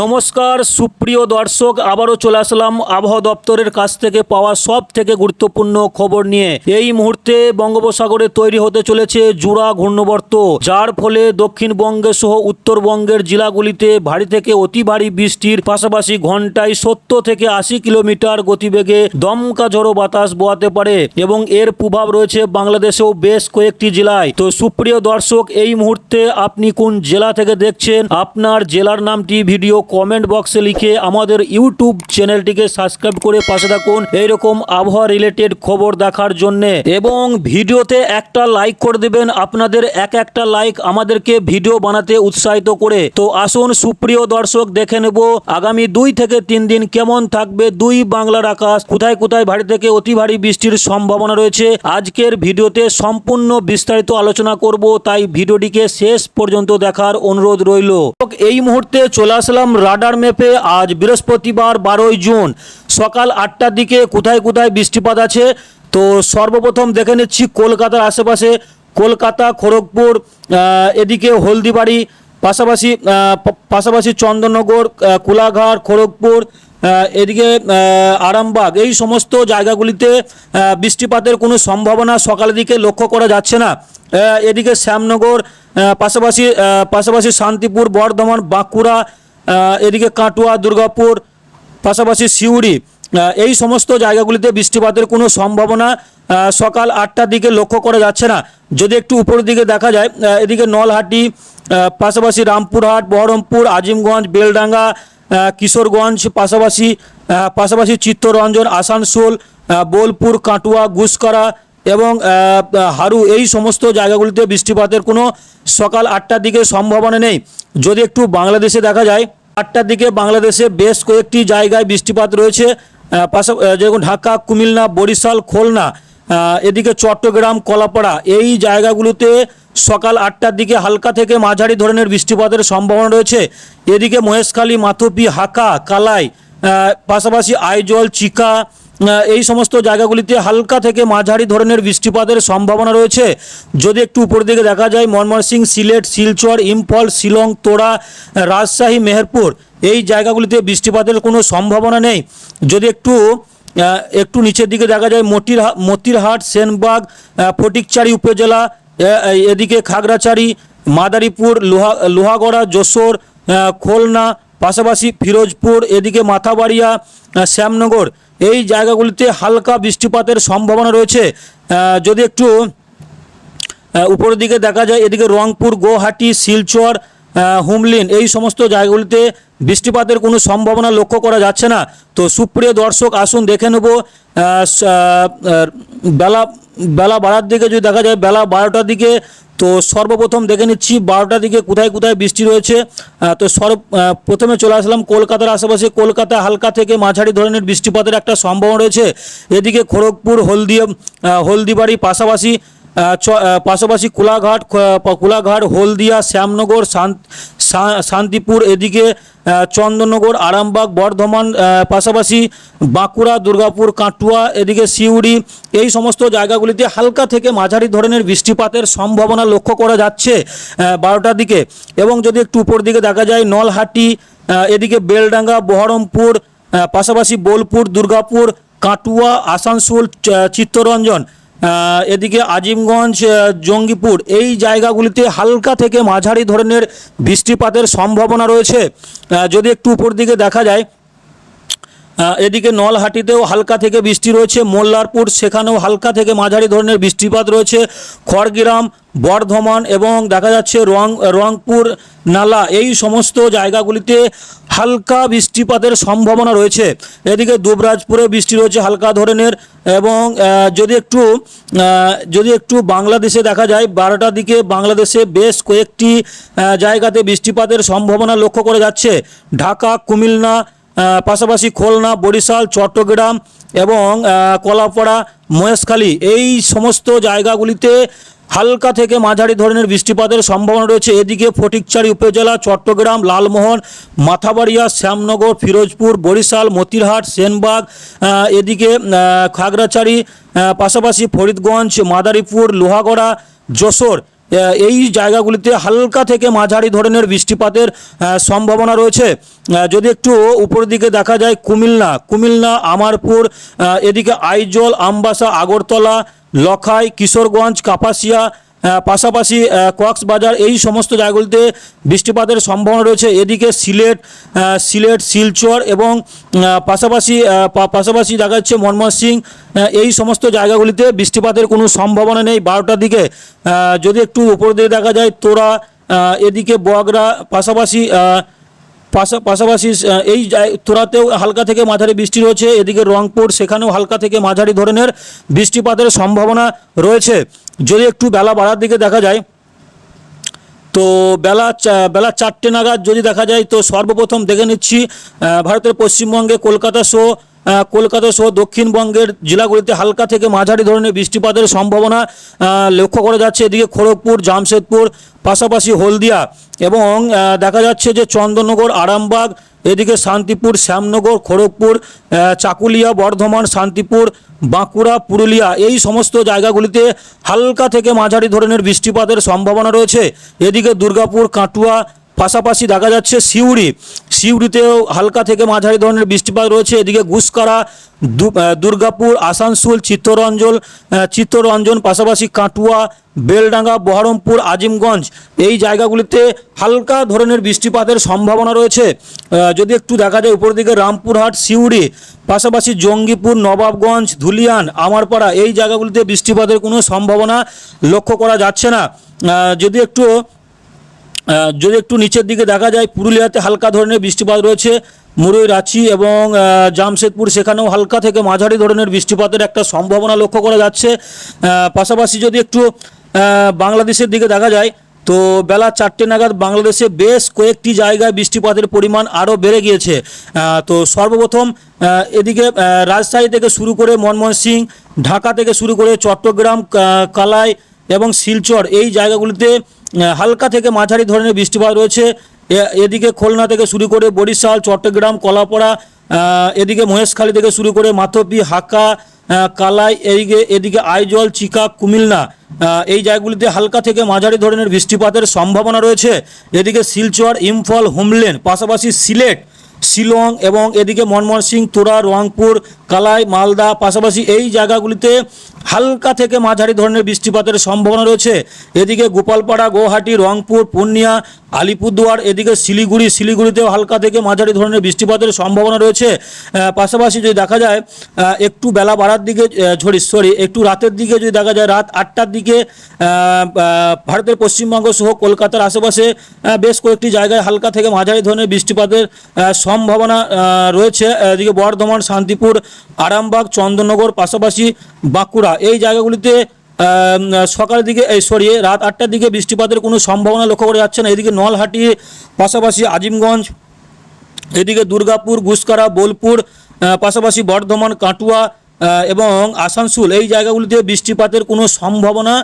নমস্কার, সুপ্রিয় দর্শক, আবারও চলে আসলাম আবহাওয়া দপ্তরের কাছ থেকে পাওয়া সব থেকে গুরুত্বপূর্ণ খবর নিয়ে। এই মুহূর্তে বঙ্গোপসাগরে তৈরি হতে চলেছে জুড়া ঘূর্ণবর্ত, যার ফলে দক্ষিণবঙ্গে সহ উত্তরবঙ্গের জেলাগুলিতে ভারী থেকে অতি ভারী বৃষ্টির পাশাপাশি ঘন্টায় সত্তর থেকে আশি কিলোমিটার গতিবেগে দমকা ঝড়ো বাতাস বওয়াতে পারে এবং এর প্রভাব রয়েছে বাংলাদেশেও বেশ কয়েকটি জেলায়। তো সুপ্রিয় দর্শক, এই মুহূর্তে আপনি কোন জেলা থেকে দেখছেন? আপনার জেলার নামটি, ভিডিও কমেন্ট বক্সে লিখে আমাদের ইউটিউব চ্যানেলটিকে সাবস্ক্রাইব করে পাশে থাকুন এইরকম আবহাওয়া রিলেটেড খবর দেখার জন্য। এবং ভিডিওতে একটা লাইক করে দেবেন, আপনাদের এক একটা লাইক আমাদেরকে ভিডিও বানাতে উৎসাহিত করে। তো আসুন সুপ্রিয় দর্শক, দেখে নেব আগামী দুই থেকে তিন দিন কেমন থাকবে দুই বাংলার আকাশ। কোথায় কোথায় ভারী থেকে অতি ভারী বৃষ্টির সম্ভাবনা রয়েছে? আজকের ভিডিওতে সম্পূর্ণ বিস্তারিত আলোচনা করব, তাই ভিডিওটিকে শেষ পর্যন্ত দেখার অনুরোধ রইল। এই মুহূর্তে চলে আসলাম রাডার ম্যাপে আজ বৃহস্পতিবার বারোই জুন সকাল আটটার দিকে কোথায় কোথায় বৃষ্টিপাত আছে? তো সর্বপ্রথম দেখে নিচ্ছি কলকাতার আশেপাশে। কলকাতা, খড়গপুর এদিকে হলদিবাড়ি, পাশাপাশি পাশাপাশি চন্দননগর কোলাঘাট, খড়গপুর এদিকে আরামবাগ। এই সমস্ত জায়গাগুলিতে বৃষ্টিপাতের কোনো সম্ভাবনা সকালের দিকে লক্ষ্য করা যাচ্ছে না। এদিকে শ্যামনগর পাশাপাশি পাশাপাশি শান্তিপুর, বর্ধমান, বাঁকুড়া এদিকে কাটুয়া, দুর্গাপুর, পাশাপাশি সিউড়ি এই সমস্ত জায়গাগুলিতে বৃষ্টিপাতের কোনো সম্ভাবনা সকাল আটটার দিকে লক্ষ্য করা যাচ্ছে না। যদি একটু উপরের দিকে দেখা যায় এদিকে নলহাটি পাশাপাশি রামপুরহাট, বহরমপুর, আজিমগঞ্জ, বেলডাঙ্গা কিশোরগঞ্জ, পাশাপাশি পাশাপাশি চিত্তরঞ্জন, আসানসোল বোলপুর, কাটুয়া গুসকরা এবং হারু, এই সমস্ত জায়গাগুলিতে বৃষ্টিপাতের কোনো সকাল আটটার দিকে সম্ভাবনা নেই। যদি একটু বাংলাদেশে দেখা যায়, আটটার দিকে বাংলাদেশে বেশ কয়েকটি জায়গায় বৃষ্টিপাত রয়েছে। পাশা যেরকম ঢাকা, কুমিল্লা, বরিশাল, খুলনা এদিকে চট্টগ্রাম, কলাপাড়া, এই জায়গাগুলোতে সকাল আটটার দিকে হালকা থেকে মাঝারি ধরনের বৃষ্টিপাতের সম্ভাবনা রয়েছে। এদিকে মহেশখালী, মাথুপি, হাকা, কালাই পাশাপাশি আইজল, চিকা এই সমস্ত জায়গাগুলিতে হালকা থেকে মাঝারি ধরনের বৃষ্টিপাতের সম্ভাবনা রয়েছে। যদি একটু উপর দিকে দেখা যায় ময়মনসিং সিলেট, শিলচর, ইম্ফল, শিলং, তোড়া রাজশাহী, মেহেরপুর, এই জায়গাগুলিতে বৃষ্টিপাতের কোনো সম্ভাবনা নেই। যদি একটু একটু নিচের দিকে দেখা যায় মতির মতিরহাট, সেনবাগ ফটিকচারি উপজেলা এদিকে খাগড়াছড়ি, মাদারীপুর, লোহা, লোহাগড়া, যশোর খুলনা, পাশাপাশি ফিরোজপুর, এদিকে মাথাবাড়িয়া শ্যামনগর এই জায়গাগুলিতে হালকা বৃষ্টিপাতের সম্ভাবনা রয়েছে। যদি একটু উপরের দিকে দেখা যায়, এদিকে রংপুর গুয়াহাটি শিলচর হুমলিন, এই সমস্ত জায়গাগুলিতে বৃষ্টিপাতের কোনো সম্ভাবনা লক্ষ্য করা যাচ্ছে না। তো সুপ্রিয় দর্শক, আসুন দেখে নেব বেলা বেলা বাড়ার দিকে যদি দেখা যায়, বেলা বারোটার দিকে তো সর্বপ্রথম দেখে নিচ্ছি বারোটার দিকে কোথায় কোথায় বৃষ্টি রয়েছে। তো সর্ব প্রথমে চলে আসলাম কলকাতার আশেপাশে। কলকাতা হালকা থেকে মাঝারি ধরনের বৃষ্টিপাতের একটা সম্ভাবনা রয়েছে। এদিকে খড়গপুর হলদিয়া হলদিবাড়ি পাশাপাশি পাশাপাশি কোলাঘাট কোলাঘাট, হলদিয়া, শ্যামনগর শান্তিপুর এদিকে চন্দননগর, আরামবাগ, বর্ধমান পাশাপাশি বাঁকুড়া, দুর্গাপুর, কাটুয়া, এদিকে সিউড়ি, এই সমস্ত জায়গাগুলিতে হালকা থেকে মাঝারি ধরনের বৃষ্টিপাতের সম্ভাবনা লক্ষ্য করা যাচ্ছে বারোটার দিকে। এবং যদি একটু উপর দিকে দেখা যায়, নলহাটি এদিকে বেলডাঙ্গা, বহরমপুর পাশাপাশি বোলপুর, দুর্গাপুর, কাটুয়া, আসানসোল চিত্তরঞ্জন এদিকে আজিমগঞ্জ জঙ্গিপুর, এই জায়গাগুলিতে হালকা থেকে মাঝারি ধরনের বৃষ্টিপাতের সম্ভাবনা রয়েছে। যদি একটু উপর দিকে দেখা যায় এদিকে নলহাটিতেও হালকা থেকে বৃষ্টি রয়েছে, মোল্লারপুর সেখানেও হালকা থেকে মাঝারি ধরনের বৃষ্টিপাত রয়েছে। খড়গ্রাম, বর্ধমান এবং দেখা যাচ্ছে রং, রংপুর, নালা এই সমস্ত জায়গাগুলিতে হালকা বৃষ্টিপাতের সম্ভাবনা রয়েছে। এদিকে দুবরাজপুরে বৃষ্টি রয়েছে হালকা ধরনের এবং যদি একটু যদি একটু বাংলাদেশে দেখা যায়, বারোটার দিকে বাংলাদেশে বেশ কয়েকটি জায়গাতে বৃষ্টিপাতের সম্ভাবনা লক্ষ্য করে যাচ্ছে। ঢাকা, কুমিল্লা পাশাপাশি খুলনা, বরিশাল, চট্টগ্রাম এবং কলাপাড়া, মহেশখালী এই সমস্ত জায়গাগুলিতে হালকা থেকে মাঝারি ধরনের বৃষ্টিপাতের সম্ভাবনা রয়েছে। এদিকে ফটিকচারি উপজেলা চট্টগ্রাম, লালমোহন, মাথাবাড়িয়া, শ্যামনগর, ফিরোজপুর, বরিশাল, মতিরহাট, সেনবাগ এদিকে খাগড়াছড়ি পাশাপাশি ফরিদগঞ্জ, মাদারীপুর, লোহাগড়া, যশোর এই জায়গাগুলিতে হালকা থেকে মাঝারি ধরনের বৃষ্টিপাতের সম্ভাবনা রয়েছে। যদি একটু উপরের দিকে দেখা যায়, কুমিল্লা কুমিল্লা, আমারপুর এদিকে আইজল, আমবাসা, আগরতলা, লখাই, কিশোরগঞ্জ, কাপাসিয়া পাশাপাশি কক্সবাজার এই সমস্ত জায়গাগুলিতে বৃষ্টিপাতের সম্ভাবনা রয়েছে। এদিকে সিলেট সিলেট, শিলচর এবং পাশাপাশি পাশাপাশি দেখা যাচ্ছে মনমোহন সিং এই সমস্ত জায়গাগুলিতে বৃষ্টিপাতের কোনো সম্ভাবনা নেই। বারোটার দিকে যদি একটু উপর দিয়ে দেখা যায় তোরা এদিকে বগরা পাশাপাশি পাশাপাশি এই তোরাতেও হালকা থেকে মাঝারি বৃষ্টি রয়েছে। এদিকে রংপুর, সেখানেও হালকা থেকে মাঝারি ধরনের বৃষ্টিপাতের সম্ভাবনা রয়েছে। যদি একটু বেলা বাড়ার দিকে দেখা যায়, তো বেলা বেলা চারটে নাগাদ যদি দেখা যায়, তো সর্বপ্রথম দেখে নিচ্ছি ভারতের পশ্চিমবঙ্গে কলকাতা সহ কলকাতা সহ দক্ষিণবঙ্গের জেলাগুলিতে হালকা থেকে মাঝারি ধরনের বৃষ্টিপাতের সম্ভাবনা লক্ষ্য করা যাচ্ছে। এদিকে খড়গপুর, জামশেদপুর, পাশাপাশি হলদিয়া এবং দেখা যাচ্ছে যে চন্দননগর, আরামবাগ, এদিকে শান্তিপুর, শ্যামনগর, খড়গপুর চাকুলিয়া, বর্ধমান, শান্তিপুর, বাঁকুড়া, পুরুলিয়া এই সমস্ত জায়গাগুলিতে হালকা থেকে মাঝারি ধরনের বৃষ্টিপাতের সম্ভাবনা রয়েছে। এদিকে দুর্গাপুর, কাটুয়া পাশাপাশি দেখা যাচ্ছে সিউড়ি। সিউড়িতেও হালকা থেকে মাঝারি ধরনের বৃষ্টিপাত রয়েছে। এদিকে গুসকারা দুর্গাপুর, আসানসোল, চিত্তরঞ্জন চিত্তরঞ্জন, পাশাপাশি কাটুয়া, বেলডাঙ্গা, বহরমপুর, আজিমগঞ্জ এই জায়গাগুলিতে হালকা ধরনের বৃষ্টিপাতের সম্ভাবনা রয়েছে। যদি একটু দেখা যায় উপর দিকে রামপুরহাট, সিউড়ি, পাশাপাশি জঙ্গিপুর, নবাবগঞ্জ, ধুলিয়ান, আমারপাড়া এই জায়গাগুলিতে বৃষ্টিপাতের কোনো সম্ভাবনা লক্ষ্য করা যাচ্ছে না। যদি একটু যদি একটু নিচের দিকে দেখা যায়, পুরুলিয়াতে হালকা ধরনের বৃষ্টিপাত রয়েছে। মুরুই, রাঁচি এবং জামশেদপুর, সেখানেও হালকা থেকে মাঝারি ধরনের বৃষ্টিপাতের একটা সম্ভাবনা লক্ষ্য করা যাচ্ছে। পাশাপাশি যদি একটু বাংলাদেশের দিকে দেখা যায়, তো বেলা চারটে নাগাদ বাংলাদেশে বেশ কয়েকটি জায়গায় বৃষ্টিপাতের পরিমাণ আরও বেড়ে গিয়েছে। তো সর্বপ্রথম এদিকে রাজশাহী থেকে শুরু করে ময়মনসিং ঢাকা থেকে শুরু করে চট্টগ্রাম কালাই এবং শিলচর এই জায়গাগুলিতে হালকা থেকে মাঝারি ধরনের বৃষ্টিপাত রয়েছে। এদিকে খুলনা থেকে শুরু করে বরিশাল, চট্টগ্রাম, কলাপাড়া এদিকে মহেশখালী থেকে শুরু করে মাথপি, হাকা কালাই এদিকে এদিকে আইজল চিকা কুমিল্লা এই জায়গাগুলিতে হালকা থেকে মাঝারি ধরনের বৃষ্টিপাতের সম্ভাবনা রয়েছে। এদিকে শিলচর, ইম্ফল, হুমলেন, পাশাপাশি সিলেট, শিলং এবং এদিকে মনমোহন সিং, তোরা, রংপুর, কালাই, মালদা, পাশাপাশি এই জায়গাগুলিতে হালকা থেকে মাঝারি ধরনের বৃষ্টিপাতের সম্ভাবনা রয়েছে। এদিকে গোপালপাড়া গুয়াহাটি রংপুর, পূর্ণিয়া, আলিপুরদুয়ার, এদিকে শিলিগুড়ি, শিলিগুড়িতেও হালকা থেকে মাঝারি ধরনের বৃষ্টিপাতের সম্ভাবনা রয়েছে। পাশাপাশি যদি দেখা যায় একটু বেলা বাড়ার দিকে সরি সরি একটু রাতের দিকে যদি দেখা যায়, রাত আটটার দিকে ভারতের পশ্চিমবঙ্গ সহ কলকাতার আশেপাশে বেশ কয়েকটি জায়গায় হালকা থেকে মাঝারি ধরনের বৃষ্টিপাতের সম্ভাবনা রয়েছে। এদিকে বর্ধমান, শান্তিপুর, আরামবাগ চন্দননগর পাশাপাশি বাঁকুড়া। এই জায়গাগুলিতে সকালের দিকে, এই সরি রাত আটটার দিকে বৃষ্টিপাতের কোনো সম্ভাবনা লক্ষ্য করা যাচ্ছে না। এদিকে নলহাটি, পাশাপাশি আজিমগঞ্জ, এদিকে দুর্গাপুর গুসকারা বোলপুর পাশাপাশি বর্ধমান, কাটুয়া এবং আসানসোল। এই জায়গাগুলিতে বৃষ্টিপাতের কোনো সম্ভাবনা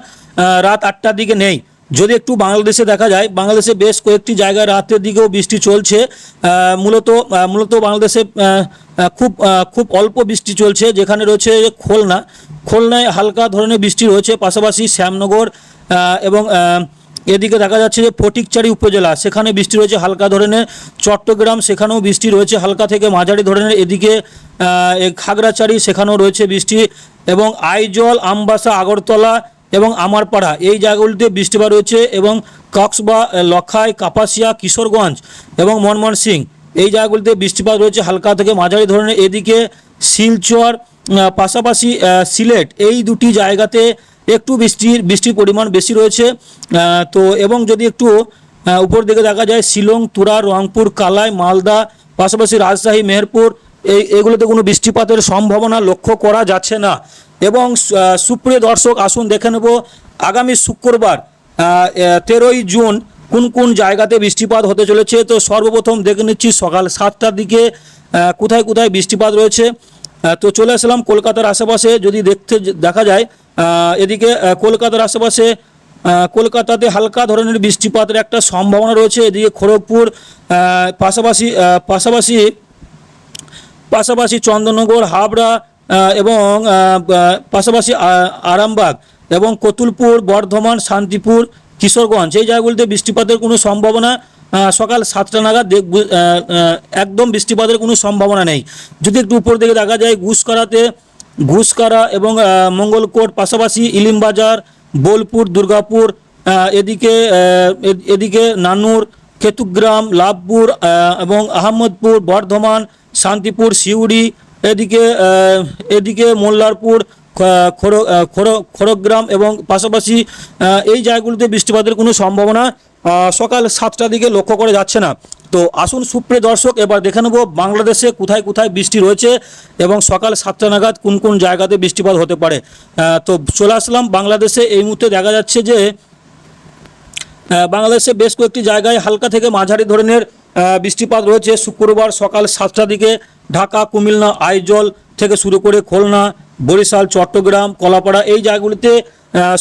রাত আটটার দিকে নেই। যদি একটু বাংলাদেশে দেখা যায়, বাংলাদেশে বেশ কয়েকটি জায়গায় রাতের দিকেও বৃষ্টি চলছে। মূলত মূলত বাংলাদেশে খুব খুব অল্প বৃষ্টি চলছে, যেখানে রয়েছে খুলনা। খুলনায় হালকা ধরনের বৃষ্টি রয়েছে, পাশাপাশি শ্যামনগর এবং এদিকে দেখা যাচ্ছে যে ফটিকচারি উপজেলা, সেখানে বৃষ্টি রয়েছে হালকা ধরনের, চট্টগ্রাম সেখানেও বৃষ্টি রয়েছে হালকা থেকে মাঝারি ধরনের, এদিকে খাগড়াছড়ি সেখানেও রয়েছে বৃষ্টি, এবং আইজল, আমবাসা, আগরতলা এবং আমারপাড়া, এই জায়গাগুলিতে বৃষ্টিপাত রয়েছে, এবং কক্সবা, লখাই, কাপাসিয়া, কিশোরগঞ্জ এবং মনমোহন সিং, এই জায়গাগুলিতে বৃষ্টিপাত রয়েছে হালকা থেকে মাঝারি ধরনের, এদিকে শিলচর পাশাপাশি সিলেট, এই দুটি জায়গাতে একটু বৃষ্টির বৃষ্টির পরিমাণ বেশি রয়েছে। তো এবং যদি একটু উপর দিকে দেখা যায়, শিলং, তুরা, রংপুর, কালাই, মালদা, পাশাপাশি রাজশাহী, মেহেরপুর, এই, এগুলোতে কোনো বৃষ্টিপাতের সম্ভাবনা লক্ষ্য করা যাচ্ছে না। এবং সুপ্রিয় দর্শক, আসুন দেখে নেব, আগামী শুক্রবার তেরোই জুন কোন কোন জায়গাতে বৃষ্টিপাত হতে চলেছে? তো সর্বপ্রথম দেখে নিচ্ছি সকাল সাতটার দিকে কোথায় কোথায় বৃষ্টিপাত রয়েছে? তো চলে আসলাম কলকাতার আশেপাশে। যদি দেখতে দেখা যায় এদিকে কলকাতার আশেপাশে কলকাতাতে হালকা ধরনের বৃষ্টিপাতের একটা সম্ভাবনা রয়েছে। এদিকে খড়গপুর পাশাপাশি পাশাপাশি পাশাপাশি চন্দননগর, হাবড়া এবং পাশাপাশি আরামবাগ এবং কতুলপুর, বর্ধমান, শান্তিপুর কিশোরগঞ্জ। এই জায়গাগুলিতে বৃষ্টিপাতের কোনো সম্ভাবনা সকাল সাতটা নাগাদ একদম বৃষ্টিপাতের কোনো সম্ভাবনা নেই। যদি একটু উপর দিকে দেখা যায়, ঘুষকরাতে ঘুষকরা এবং মঙ্গলকোট, পাশাপাশি ইলিমবাজার, বোলপুর, দুর্গাপুর এদিকে এদিকে নানুর কেতুগ্রাম লাভপুর এবং আহমদপুর, বর্ধমান, শান্তিপুর, সিউড়ি, এদিকে এদিকে মোল্লারপুর খড়গ্রাম এবং পাশাপাশি এই জায়গাগুলিতে বৃষ্টিপাতের কোনো সম্ভাবনা সকাল সাতটার দিকে লক্ষ্য করে যাচ্ছে না। তো আসুন সুপ্রিয় দর্শক, এবার দেখে নেব বাংলাদেশে কোথায় কোথায় বৃষ্টি রয়েছে এবং সকাল সাতটা নাগাদ কোন কোন জায়গাতে বৃষ্টিপাত হতে পারে। তো চলে আসলাম বাংলাদেশে। এই মুহূর্তে দেখা যাচ্ছে যে বাংলাদেশে বেশ কয়েকটি জায়গায় হালকা থেকে মাঝারি ধরনের বৃষ্টিপাত রয়েছে। শুক্রবার সকাল সাতটা দিকে ঢাকা, কুমিল্লা, আইজল থেকে শুরু করে খুলনা বরিশাল, চট্টগ্রাম, কলাপাড়া এই জায়গাগুলিতে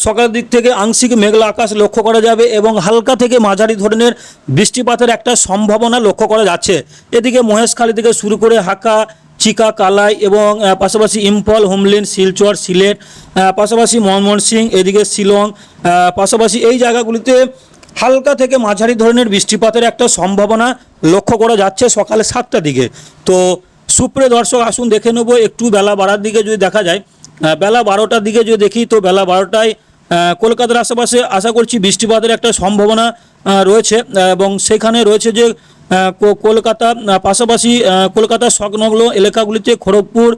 সকালের দিক থেকে আংশিক মেঘলা আকাশ লক্ষ্য করা যাবে এবং হালকা থেকে মাঝারি ধরনের বৃষ্টিপাতের একটা সম্ভাবনা লক্ষ্য করা যাচ্ছে। এদিকে মহেশখালী থেকে শুরু করে হাকা চিকা, কালাই এবং পাশাপাশি ইম্ফল, হুমলিন, শিলচর, সিলেট পাশাপাশি ময়মনসিং এদিকে শিলং পাশাপাশি এই জায়গাগুলিতে হালকা থেকে মাঝারি ধরনের বৃষ্টিপাতের একটা সম্ভাবনা লক্ষ্য করা যাচ্ছে সকালে সাতটার দিকে। তো সুপ্রিয় দর্শক, আসুন দেখে নেব, একটু বেলা বাড়ার দিকে যদি দেখা যায় বেলা বারোটার দিকে যদি দেখি, তো বেলা বারোটায় কলকাতার আশেপাশে আশা করছি বৃষ্টিপাতের একটা সম্ভাবনা রয়েছে এবং সেখানে রয়েছে যে কলকাতা পাশাপাশি কলকাতার সংলগ্ন এলাকাগুলিতে খড়গপুর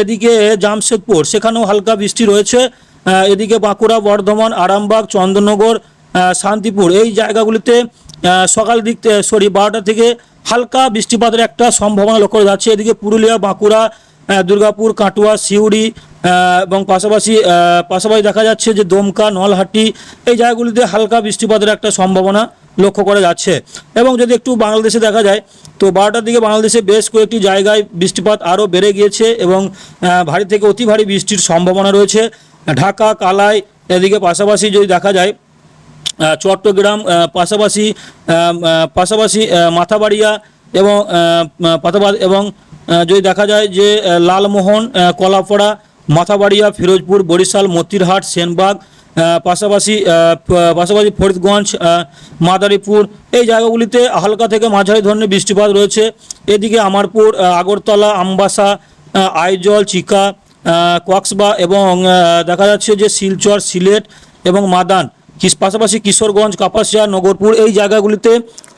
এদিকে জামশেদপুর, সেখানেও হালকা বৃষ্টি রয়েছে এদিকে বাঁকুড়া, বর্ধমান, আরামবাগ, চন্দননগর শান্তিপুর, এই জায়গাগুলিতে সকাল দিক সরি, বারোটা থেকে হালকা বৃষ্টিপাতের একটা সম্ভাবনা লক্ষ্য করা যাচ্ছে। এদিকে পুরুলিয়া, বাঁকুড়া দুর্গাপুর, কাটুয়া, সিউড়ি এবং পাশাপাশি পাশাপাশি দেখা যাচ্ছে যে দমকা, নলহাটি এই জায়গাগুলিতে হালকা বৃষ্টিপাতের একটা সম্ভাবনা লক্ষ্য করা যাচ্ছে। এবং যদি একটু বাংলাদেশে দেখা যায়, তো বারোটার দিকে বাংলাদেশে বেশ কয়েকটি জায়গায় বৃষ্টিপাত আরও বেড়ে গিয়েছে এবং ভারী থেকে অতি ভারী বৃষ্টির সম্ভাবনা রয়েছে। ঢাকা, কালাই, এদিকে পাশাপাশি যদি দেখা যায় চট্টগ্রাম পাশাপাশি পাশাপাশি মাথাবাড়িয়া এবং এবং যদি দেখা যায় যে লালমোহন কলাপাড়া, মাথাবাড়িয়া, ফিরোজপুর, বরিশাল, মতিরহাট, সেনবাগ পাশাপাশি পাশাপাশি ফরিদগঞ্জ মাদারীপুর, এই জায়গাগুলিতে হালকা থেকে মাঝারি ধরনের বৃষ্টিপাত রয়েছে। এদিকে আমারপুর আগরতলা, আমবাসা আইজল, চিকা কক্সবা এবং দেখা যাচ্ছে যে শিলচর, সিলেট এবং মাদান। পাশাপাশি কিশোরগঞ্জ কাপাসিয়া নগরপুর এই জায়গাগুলিতে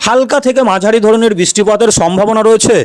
হালকা থেকে মাঝারি ধরনের বৃষ্টিপাতের সম্ভাবনা রয়েছে।